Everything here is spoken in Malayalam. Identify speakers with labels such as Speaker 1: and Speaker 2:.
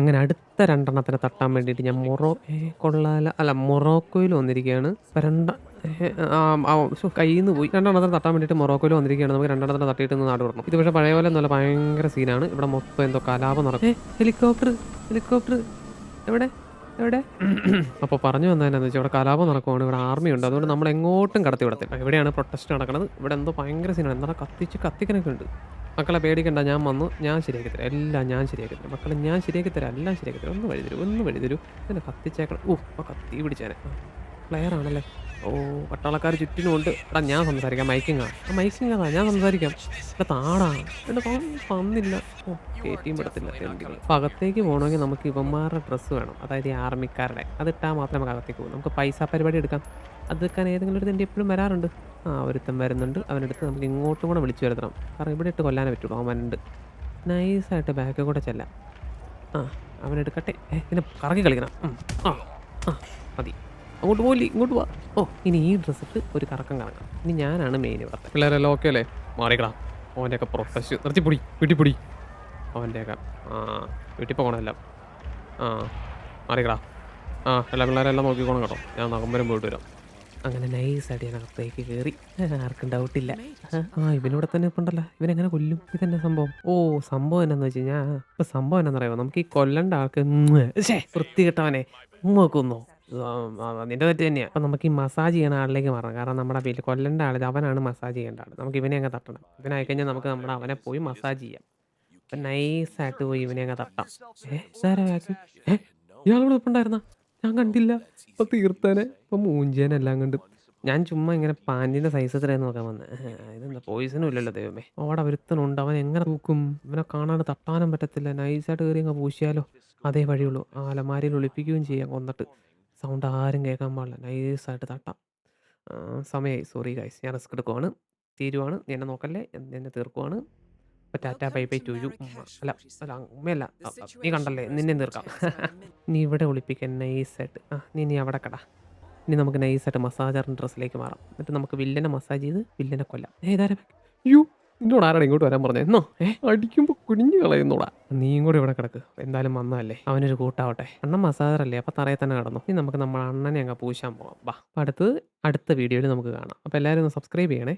Speaker 1: അങ്ങനെ അടുത്ത രണ്ടെണ്ണത്തിനെ തട്ടാൻ വേണ്ടിയിട്ട് ഞാൻ മൊറോ കൊള്ളാല അല്ല മൊറോക്കോയിൽ വന്നിരിക്കുകയാണ്. രണ്ട കയ്യിൽ നിന്ന് പോയി. രണ്ടെണ്ണത്തിന് തട്ടാൻ വേണ്ടിയിട്ട് മൊറോക്കോയിൽ വന്നിരിക്കുകയാണ്. നമുക്ക് രണ്ടെണ്ണത്തിന് തട്ടിയിട്ട് നാട് വരണം ഇത് പക്ഷേ പഴയ പോലെ നല്ല ഭയങ്കര സീനാണ്. ഇവിടെ മൊത്തം എന്തോ കലാപം നടക്കും. Helicopter helicopter. എവിടെ? എവിടെ? അപ്പോൾ പറഞ്ഞു വന്നതെന്നു വെച്ചാൽ ഇവിടെ കലാപം നടക്കുവാണ്. ഇവിടെ ആർമി ഉണ്ട്. അതുകൊണ്ട് നമ്മൾ എങ്ങോട്ടും കടത്തി വിടത്തില്ല. എവിടെയാണ് പ്രൊട്ടസ്റ്റ് നടക്കുന്നത് ഇവിടെ എന്തോ ഭയങ്കര സീനാണ്. എന്താ കത്തിച്ച് കത്തിക്കണൊക്കെ ഉണ്ട്. മക്കളെ പേടിക്കണ്ട ഞാൻ വന്നു ഞാൻ ശരിയാക്കി തരാം. എല്ലാം ഞാൻ ശരിയാക്കി തരാം. മക്കളെ ഞാൻ ശരിയാക്കി തരാം എല്ലാം ശരിയാക്കി തരാം. ഒന്ന് വഴി തരൂ ഒന്ന് വഴി തരൂ എന്നെ കത്തിച്ചേക്കണം. ഓ കത്തി പിടിച്ചേനെ. പ്ലെയർ ആണല്ലേ? ഓ പട്ടാളക്കാർ ചുറ്റിനുമുണ്ട്. എടാ ഞാൻ സംസാരിക്കാം. മൈക്കിങ് ആ മൈക്കിങ് ആ ഞാൻ സംസാരിക്കാം. ഇവിടെ താടാ. എന്റെ വന്നില്ല ഓ കയറ്റിയും പെടത്തില്ല. അപ്പോൾ അകത്തേക്ക് പോകണമെങ്കിൽ നമുക്ക് ഇവന്മാരുടെ ഡ്രസ്സ് വേണം. അതായത് ഈ ആർമിക്കാരുടെ. അതിട്ടാൽ മാത്രം നമുക്ക് അകത്തേക്ക് പോകും. നമുക്ക് പൈസ പരിപാടി എടുക്കാം. അത് എടുക്കാൻ ഏതെങ്കിലും ഒരു തെണ്ടി എപ്പോഴും വരാറുണ്ട്. ആ ഒരുത്തൻ വരുന്നുണ്ട്. അവനടുത്ത് നമുക്ക് ഇങ്ങോട്ടും കൂടെ വിളിച്ചു വരുത്തണം. കാരണം ഇവിടെ ഇട്ട് കൊല്ലാനേ പറ്റുള്ളൂ. അവനുണ്ട് നൈസായിട്ട് ബാക്കിൽ കൂടെ ചെല്ലാം. ആ അവനെടുക്കട്ടെ. ഏ പിന്നെ കറങ്ങി കളിക്കണം. ആ ആ മതി. അങ്ങോട്ട് പോലി ഇങ്ങോട്ട് പോവാ ഓ ഇനി ഈ ഡ്രസ്സിട്ട് ഒരു കറക്കം കറക്കാം ഇനി ഞാനാണ് മെയിൻ വാർത്ത പിള്ളേരെല്ലാം ഓക്കെ അല്ലേ? മാറിക്കടാ അവന്റെയൊക്കെ പ്രൊഫഷൻ നിർത്തിപ്പൊടി വീട്ടിപ്പൊടി. അവന്റെയൊക്കെ ആ വീട്ടിൽ പോകണമെല്ലാം ആ മാറിക്കടാ ആ എല്ലാ പിള്ളേരെല്ലാം നോക്കിക്കോണം കേട്ടോ. ഞാൻ നഗമ്പരം പോയിട്ട് വരാം. അങ്ങനെ നൈസായിട്ട് ഞാൻ അകത്തേക്ക് കയറി ആർക്കും ഡൗട്ടില്ല ആ ഇവനിവിടെ തന്നെ ഇപ്പുണ്ടല്ലോ. ഇവനെങ്ങനെ കൊല്ലും? ഇതെന്നെ സംഭവം? ഓ സംഭവം എന്നാന്ന് വെച്ച് കഴിഞ്ഞാൽ ഇപ്പൊ സംഭവം എന്നാന്നറിയാമോ നമുക്ക് ഈ കൊല്ലണ്ട ആൾക്ക് വൃത്തി കിട്ടവനെ നോക്കുന്നോ നിന്റെ തന്നെയാണ് അപ്പം നമുക്ക് ഈ മസാജ് ചെയ്യുന്ന ആളിലേക്ക് മാറണം കാരണം നമ്മുടെ വീട്ടിൽ കൊല്ലേണ്ട ആളിൽ അവനാണ് മസാജ് ചെയ്യേണ്ട ആൾ നമുക്ക് ഇവനെ അങ്ങ് തട്ടണം. ഇവനായി കഴിഞ്ഞാൽ നമുക്ക് നമ്മുടെ അവനെ പോയി മസാജ് ചെയ്യാം. അപ്പം നൈസായിട്ട് പോയി ഇവനെ അങ്ങ് തട്ടാം. ഏ ഇതാരാ ബാക്കി ഏ ഇയാളിവിടെ ഞാൻ കണ്ടില്ല. ഇപ്പൊ തീർത്താനെ. ഇപ്പൊ മൂഞ്ചേനെല്ലാം കണ്ട്. ഞാൻ ചുമ്മാ ഇങ്ങനെ പാന്റിന്റെ സൈസ് നോക്കാൻ വന്നത് ഇതെന്താ പോയിസനും ഇല്ലല്ലോ ദൈവമേ. അവിടെ ഒരുത്തനുണ്ട് അവൻ എങ്ങനെ തൂക്കും? ഇവനെ കാണാണ്ട് തട്ടാനും പറ്റത്തില്ല. നൈസായിട്ട് കയറി അങ്ങ് പൂശിയാലോ. അതേ വഴിയുള്ളൂ. ആ അലമാരിയിൽ ഒളിപ്പിക്കുകയും ചെയ്യാം കൊന്നിട്ട്. സൗണ്ട് ആരും കേൾക്കാൻ പാടില്ല. നൈസായിട്ട് തട്ടാം. ആ, സമയമായി സോറി ഗൈസ്. ഞാൻ റിസ്ക് എടുക്കുവാണ്. തീരുവാണ്. നീ എന്നെ നോക്കല്ലേ. എന്നെ തീർക്കുവാണ്. Tata tata bye bye to you. ഉമ്മ അല്ല അല്ല ഉമ്മയല്ല. അ, അ, നീ കണ്ടല്ലേ. നിന്നെ തീർക്കാം നീ ഇവിടെ ഒളിപ്പിക്കാൻ നൈസായിട്ട് ആ നീ നീ അവിടെ കടാ. ഇനി നമുക്ക് നൈസായിട്ട് മസാജറിന്റെ ഡ്രസ്സിലേക്ക് മാറാം. എന്നിട്ട് നമുക്ക് വില്ലനെ മസാജ് ചെയ്ത് വില്ലനെ കൊല്ലാം. ഏതാരം അയ്യോ നിന്നോട് ആരാണ് ഇങ്ങോട്ട് വരാൻ പറഞ്ഞത്? എന്നോ ഏ അടിക്കുമ്പോൾ കുഞ്ഞു കളയുന്നോടാ. നീയും കൂടെ ഇവിടെ കിടക്ക്. എന്തായാലും വന്നതല്ലേ? അവനൊരു കൂട്ടാവട്ടെ. അണ്ണൻ മസാജറല്ലേ അപ്പം തറയെ തന്നെ കിടന്നു. ഇനി നമുക്ക് നമ്മുടെ അണ്ണനെ അങ്ങ് പൂശാൻ പോകാം വാ. അപ്പം അടുത്ത് അടുത്ത വീഡിയോയിൽ നമുക്ക് കാണാം. അപ്പോൾ എല്ലാവരും ഒന്ന് സബ്സ്ക്രൈബ് ചെയ്യണേ.